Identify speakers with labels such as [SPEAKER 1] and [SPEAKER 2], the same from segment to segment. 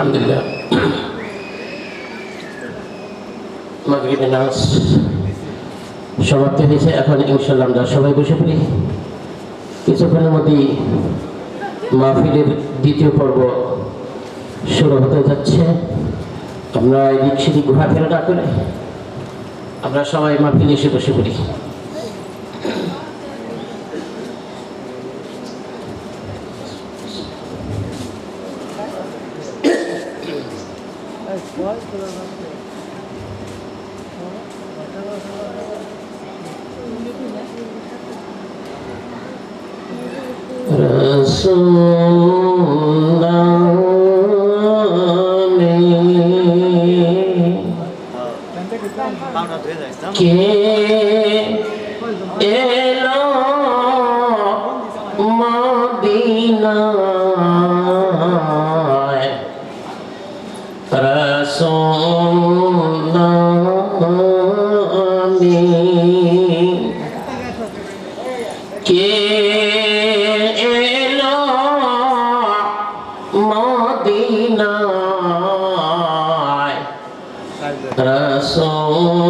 [SPEAKER 1] আলহামদুলিল্লাহ মাগরিবে নামাজ সমাপ্তি হয়েছে এখন ইনশাল্লাহ আমরা সবাই বসে পড়ি কিছুক্ষণের মধ্যেই মাহফিলের দ্বিতীয় পর্ব শুরু হতে যাচ্ছে আমরা এদিক সেদিক ঘোরাফেরা না করে আমরা সবাই মাহফিলে এসে বসে পড়ি কে এলো রসুল কে এলো মদিনায়? রসুল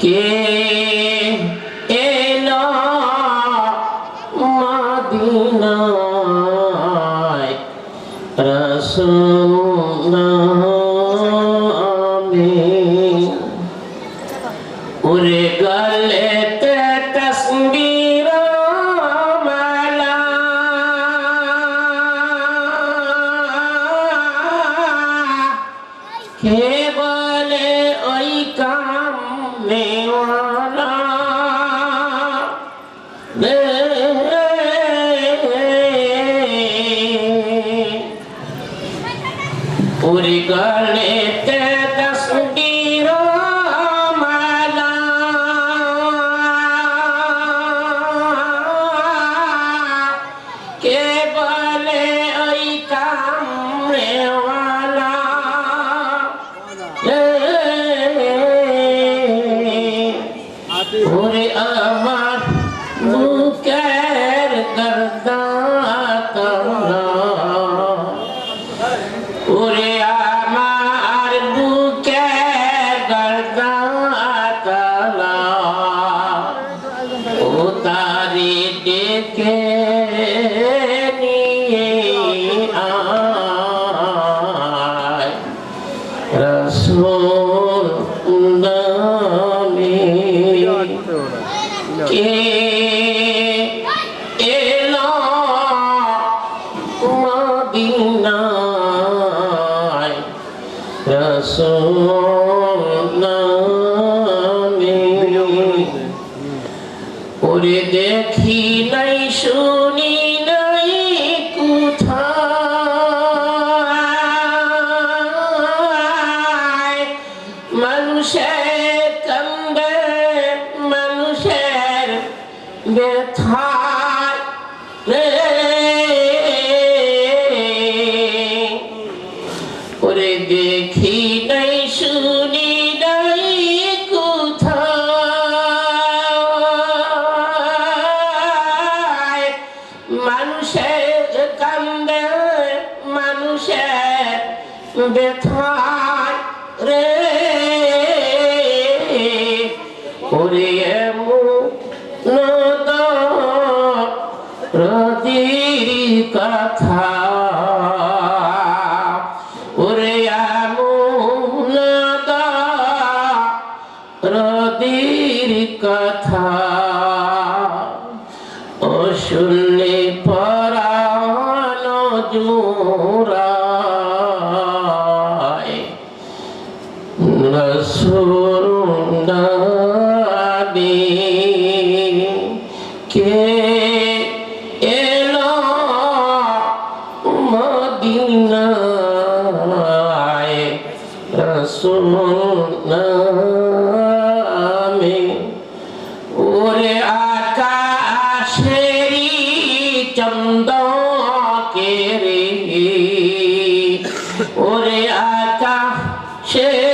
[SPEAKER 1] কে এলো মদিনায়? রসুল উরে গলেতে তসবীর তসবীর মালা কে বলে ওই কামড়েওয়ালা নামে। ওরে দেখি নাই শুনি ব্যথায় রে। ওরে নদ রদির কথা। ওরে আমুনদ রদির কথা। নবী কে এলো মদিনায় রসুল নামে ওরে আকাশেরি চন্দকে রে ওরে আকাশেরি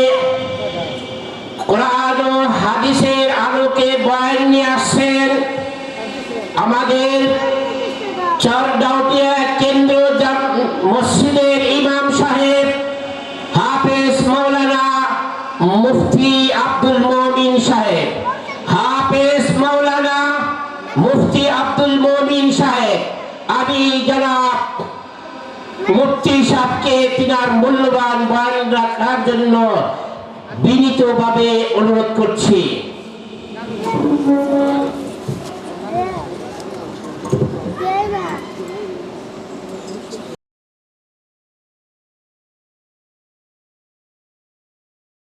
[SPEAKER 1] কোরআন ও হাদিসের আলোকে বয়ান নিয়ে আসছেন আমাদের চরডাউটিয়া কেন্দ্র মসজিদের ইমাম সাহেব হাফেজ মাওলানা মুফতি আব্দুল মমিন সাহেব। হাফেজ মাওলানা মুফতি আব্দুল মমিন সাহেব। আমি জনাব মুফতি সাহেবকে তিনার মূল্যবান বয়ান রাখার জন্য বিনীতভাবে অনুরোধ করছি।